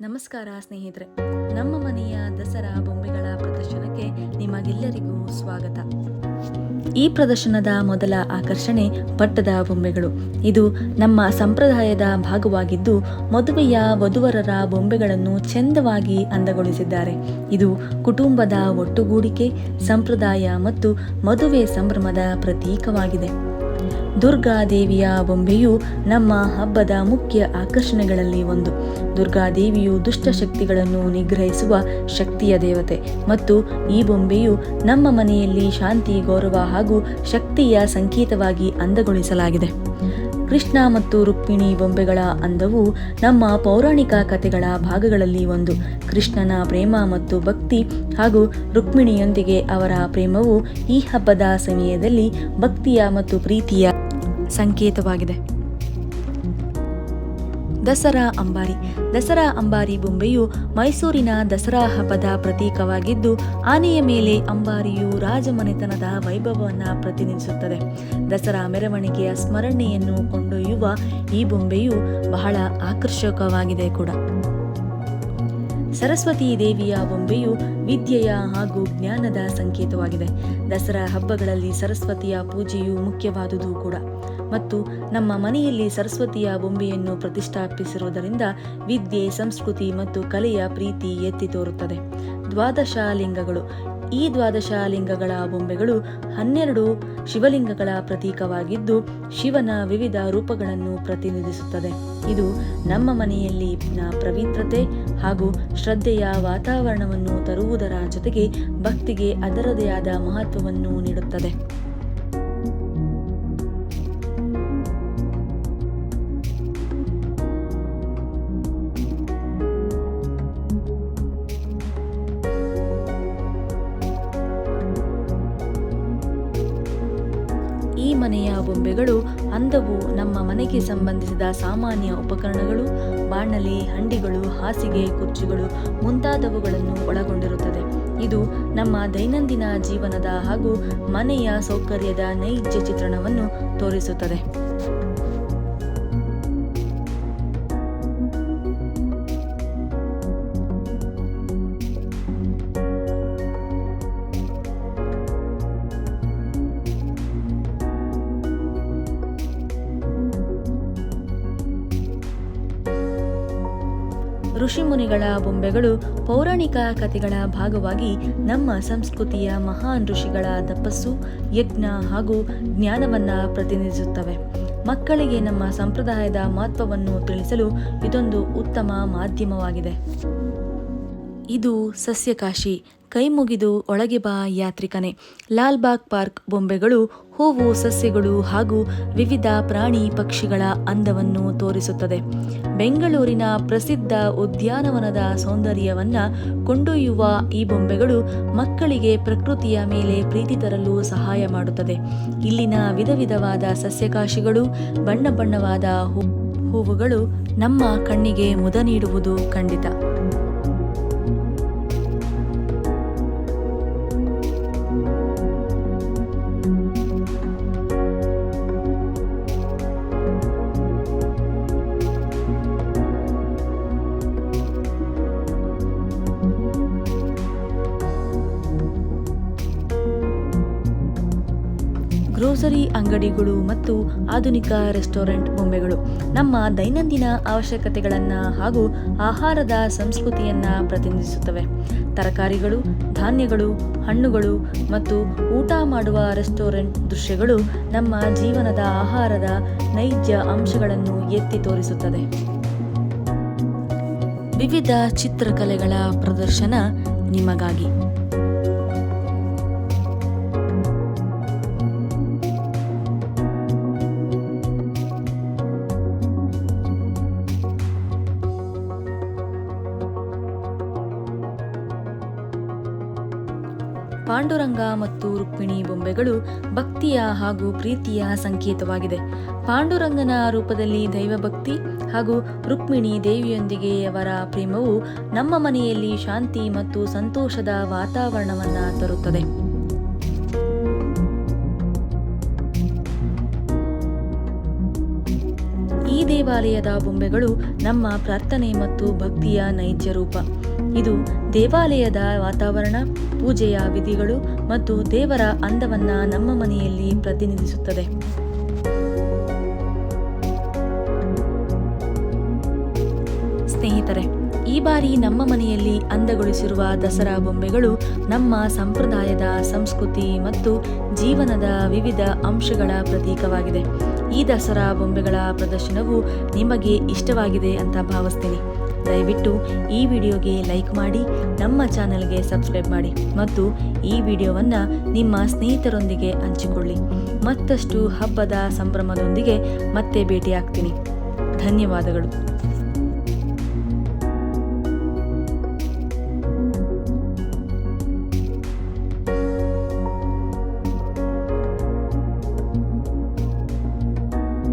ನಮಸ್ಕಾರ ಸ್ನೇಹಿತರೆ. ನಮ್ಮ ಮನೆಯ ದಸರಾ ಬೊಂಬೆಗಳ ಪ್ರದರ್ಶನಕ್ಕೆ ನಿಮಗೆಲ್ಲರಿಗೂ ಸ್ವಾಗತ. ಈ ಪ್ರದರ್ಶನದ ಮೊದಲ ಆಕರ್ಷಣೆ ಪಟ್ಟದ ಬೊಂಬೆಗಳು. ಇದು ನಮ್ಮ ಸಂಪ್ರದಾಯದ ಭಾಗವಾಗಿದ್ದು, ಮದುವೆಯ ವಧುವರರ ಬೊಂಬೆಗಳನ್ನು ಚೆಂದವಾಗಿ ಅಂದಗೊಳಿಸಿದ್ದಾರೆ. ಇದು ಕುಟುಂಬದ ಒಟ್ಟುಗೂಡಿಕೆ, ಸಂಪ್ರದಾಯ ಮತ್ತು ಮದುವೆ ಸಂಭ್ರಮದ ಪ್ರತೀಕವಾಗಿದೆ. ದುರ್ಗಾದೇವಿಯ ಬೊಂಬೆಯು ನಮ್ಮ ಹಬ್ಬದ ಮುಖ್ಯ ಆಕರ್ಷಣೆಗಳಲ್ಲಿ ಒಂದು. ದುರ್ಗಾದೇವಿಯು ದುಷ್ಟಶಕ್ತಿಗಳನ್ನು ನಿಗ್ರಹಿಸುವ ಶಕ್ತಿಯ ದೇವತೆ ಮತ್ತು ಈ ಬೊಂಬೆಯು ನಮ್ಮ ಮನೆಯಲ್ಲಿ ಶಾಂತಿ, ಗೌರವ ಹಾಗೂ ಶಕ್ತಿಯ ಸಂಕೇತವಾಗಿ ಅಂದಗೊಳಿಸಲಾಗಿದೆ. ಕೃಷ್ಣ ಮತ್ತು ರುಕ್ಮಿಣಿ ಬೊಂಬೆಗಳ ಅಂದವು ನಮ್ಮ ಪೌರಾಣಿಕ ಕಥೆಗಳ ಭಾಗಗಳಲ್ಲಿ ಒಂದು. ಕೃಷ್ಣನ ಪ್ರೇಮ ಮತ್ತು ಭಕ್ತಿ ಹಾಗೂ ರುಕ್ಮಿಣಿಯೊಂದಿಗೆ ಅವರ ಪ್ರೇಮವು ಈ ಹಬ್ಬದ ಸಮಯದಲ್ಲಿ ಭಕ್ತಿಯ ಮತ್ತು ಪ್ರೀತಿಯ ಸಂಕೇತವಾಗಿದೆ. ದಸರಾ ಅಂಬಾರಿ. ದಸರಾ ಅಂಬಾರಿ ಬೊಂಬೆಯು ಮೈಸೂರಿನ ದಸರಾ ಹಬ್ಬದ ಪ್ರತೀಕವಾಗಿದ್ದು, ಆನೆಯ ಮೇಲೆ ಅಂಬಾರಿಯು ರಾಜಮನೆತನದ ವೈಭವವನ್ನು ಪ್ರತಿನಿಧಿಸುತ್ತದೆ. ದಸರಾ ಮೆರವಣಿಗೆಯ ಸ್ಮರಣೆಯನ್ನು ಕೊಂಡೊಯ್ಯುವ ಈ ಬೊಂಬೆಯು ಬಹಳ ಆಕರ್ಷಕವಾಗಿದೆ ಕೂಡ. ಸರಸ್ವತಿ ದೇವಿಯ ಬೊಂಬೆಯು ವಿದ್ಯೆಯ ಹಾಗೂ ಜ್ಞಾನದ ಸಂಕೇತವಾಗಿದೆ. ದಸರಾ ಹಬ್ಬಗಳಲ್ಲಿ ಸರಸ್ವತಿಯ ಪೂಜೆಯು ಮುಖ್ಯವಾದುದು ಕೂಡ. ಮತ್ತು ನಮ್ಮ ಮನೆಯಲ್ಲಿ ಸರಸ್ವತಿಯ ಬೊಂಬೆಯನ್ನು ಪ್ರತಿಷ್ಠಾಪಿಸಿರುವುದರಿಂದ ವಿದ್ಯೆ, ಸಂಸ್ಕೃತಿ ಮತ್ತು ಕಲೆಯ ಪ್ರೀತಿ ಎತ್ತಿ ತೋರುತ್ತದೆ. ದ್ವಾದಶ ಲಿಂಗಗಳು ಈ ದ್ವಾದಶ ಲಿಂಗಗಳ ಬೊಂಬೆಗಳು ಹನ್ನೆರಡು ಶಿವಲಿಂಗಗಳ ಪ್ರತೀಕವಾಗಿದ್ದು, ಶಿವನ ವಿವಿಧ ರೂಪಗಳನ್ನು ಪ್ರತಿನಿಧಿಸುತ್ತದೆ. ಇದು ನಮ್ಮ ಮನೆಯಲ್ಲಿ ಪವಿತ್ರತೆ ಹಾಗೂ ಶ್ರದ್ಧೆಯ ವಾತಾವರಣವನ್ನು ತರುವುದರ ಜೊತೆಗೆ ಭಕ್ತಿಗೆ ಅದರದೇ ಆದ ಮಹತ್ವವನ್ನು ನೀಡುತ್ತದೆ. ಮನೆಯ ಬೊಂಬೆಗಳು ಅಂದವು ನಮ್ಮ ಮನೆಗೆ ಸಂಬಂಧಿಸಿದ ಸಾಮಾನ್ಯ ಉಪಕರಣಗಳು, ಬಾಣಲಿ, ಹಂಡಿಗಳು, ಹಾಸಿಗೆ, ಕುರ್ಚಿಗಳು ಮುಂತಾದವುಗಳನ್ನು ಒಳಗೊಂಡಿರುತ್ತದೆ. ಇದು ನಮ್ಮ ದೈನಂದಿನ ಜೀವನದ ಹಾಗೂ ಮನೆಯ ಸೌಕರ್ಯದ ನೈಜ ಚಿತ್ರಣವನ್ನು ತೋರಿಸುತ್ತದೆ. ಋಷಿಮುನಿಗಳ ಬೊಂಬೆಗಳು ಪೌರಾಣಿಕ ಕಥೆಗಳ ಭಾಗವಾಗಿ ನಮ್ಮ ಸಂಸ್ಕೃತಿಯ ಮಹಾನ್ ಋಷಿಗಳ ತಪಸ್ಸು, ಯಜ್ಞ ಹಾಗೂ ಜ್ಞಾನವನ್ನು ಪ್ರತಿನಿಧಿಸುತ್ತವೆ. ಮಕ್ಕಳಿಗೆ ನಮ್ಮ ಸಂಪ್ರದಾಯದ ಮಹತ್ವವನ್ನು ತಿಳಿಸಲು ಇದೊಂದು ಉತ್ತಮ ಮಾಧ್ಯಮವಾಗಿದೆ. ಇದು ಸಸ್ಯಕಾಶಿ ಕೈ ಮುಗಿದು ಒಳಗೆ ಬಾ ಯಾತ್ರಿಕನೇ. ಲಾಲ್ಬಾಗ್ ಪಾರ್ಕ್ ಬೊಂಬೆಗಳು, ಹೂವು, ಸಸ್ಯಗಳು ಹಾಗೂ ವಿವಿಧ ಪ್ರಾಣಿ ಪಕ್ಷಿಗಳ ಅಂದವನ್ನು ತೋರಿಸುತ್ತದೆ. ಬೆಂಗಳೂರಿನ ಪ್ರಸಿದ್ಧ ಉದ್ಯಾನವನದ ಸೌಂದರ್ಯವನ್ನು ಕೊಂಡೊಯ್ಯುವ ಈ ಬೊಂಬೆಗಳು ಮಕ್ಕಳಿಗೆ ಪ್ರಕೃತಿಯ ಮೇಲೆ ಪ್ರೀತಿ ತರಲು ಸಹಾಯ ಮಾಡುತ್ತದೆ. ಇಲ್ಲಿನ ವಿಧ ವಿಧವಾದ ಸಸ್ಯಕಾಶಿಗಳು, ಬಣ್ಣ ಬಣ್ಣವಾದ ಹೂವುಗಳು ನಮ್ಮ ಕಣ್ಣಿಗೆ ಮುದ ನೀಡುವುದು ಖಂಡಿತ. ಗ್ರೋಸರಿ, ಅಂಗಡಿಗಳು ಮತ್ತು ಆಧುನಿಕ ರೆಸ್ಟೋರೆಂಟ್ ಬೊಂಬೆಗಳು. ನಮ್ಮ ದೈನಂದಿನ ಅವಶ್ಯಕತೆಗಳನ್ನು ಹಾಗೂ ಆಹಾರದ ಸಂಸ್ಕೃತಿಯನ್ನು ಪ್ರತಿನಿಧಿಸುತ್ತವೆ. ತರಕಾರಿಗಳು, ಧಾನ್ಯಗಳು, ಹಣ್ಣುಗಳು ಮತ್ತು ಊಟ ಮಾಡುವ ರೆಸ್ಟೋರೆಂಟ್ ದೃಶ್ಯಗಳು ನಮ್ಮ ಜೀವನದ ಆಹಾರದ ನೈಜ ಅಂಶಗಳನ್ನು ಎತ್ತಿ ತೋರಿಸುತ್ತದೆ. ವಿವಿಧ ಚಿತ್ರಕಲೆಗಳ ಪ್ರದರ್ಶನ ನಿಮಗಾಗಿ. ಪಾಂಡುರಂಗ ಮತ್ತು ರುಕ್ಮಿಣಿ ಬೊಂಬೆಗಳು ಭಕ್ತಿಯ ಹಾಗೂ ಪ್ರೀತಿಯ ಸಂಕೇತವಾಗಿದೆ. ಪಾಂಡುರಂಗನ ರೂಪದಲ್ಲಿ ದೈವಭಕ್ತಿ ಹಾಗೂ ರುಕ್ಮಿಣಿ ದೇವಿಯೊಂದಿಗೆ ಅವರ ಪ್ರೇಮವು ನಮ್ಮ ಮನೆಯಲ್ಲಿ ಶಾಂತಿ ಮತ್ತು ಸಂತೋಷದ ವಾತಾವರಣವನ್ನು ತರುತ್ತದೆ. ಈ ದೇವಾಲಯದ ಬೊಂಬೆಗಳು ನಮ್ಮ ಪ್ರಾರ್ಥನೆ ಮತ್ತು ಭಕ್ತಿಯ ನೈಜ ರೂಪ. ಇದು ದೇವಾಲಯದ ವಾತಾವರಣ, ಪೂಜೆಯ ವಿಧಿಗಳು ಮತ್ತು ದೇವರ ಅಂದವನ್ನ ನಮ್ಮ ಮನೆಯಲ್ಲಿ ಪ್ರತಿನಿಧಿಸುತ್ತದೆ. ಸ್ನೇಹಿತರೆ, ಈ ಬಾರಿ ನಮ್ಮ ಮನೆಯಲ್ಲಿ ಅಂದಗೊಳಿಸಿರುವ ದಸರಾ ಬೊಂಬೆಗಳು ನಮ್ಮ ಸಂಪ್ರದಾಯದ ಸಂಸ್ಕೃತಿ ಮತ್ತು ಜೀವನದ ವಿವಿಧ ಅಂಶಗಳ ಪ್ರತೀಕವಾಗಿದೆ. ಈ ದಸರಾ ಬೊಂಬೆಗಳ ಪ್ರದರ್ಶನವು ನಿಮಗೆ ಇಷ್ಟವಾಗಿದೆ ಅಂತ ಭಾವಿಸ್ತೀನಿ. ದಯವಿಟ್ಟು ಈ ವಿಡಿಯೋಗೆ ಲೈಕ್ ಮಾಡಿ, ನಮ್ಮ ಚಾನೆಲ್ಗೆ ಸಬ್ಸ್ಕ್ರೈಬ್ ಮಾಡಿ ಮತ್ತು ಈ ವಿಡಿಯೋವನ್ನು ನಿಮ್ಮ ಸ್ನೇಹಿತರೊಂದಿಗೆ ಹಂಚಿಕೊಳ್ಳಿ. ಮತ್ತಷ್ಟು ಹಬ್ಬದ ಸಂಭ್ರಮದೊಂದಿಗೆ ಮತ್ತೆ ಭೇಟಿಯಾಗ್ತೀನಿ. ಧನ್ಯವಾದಗಳು.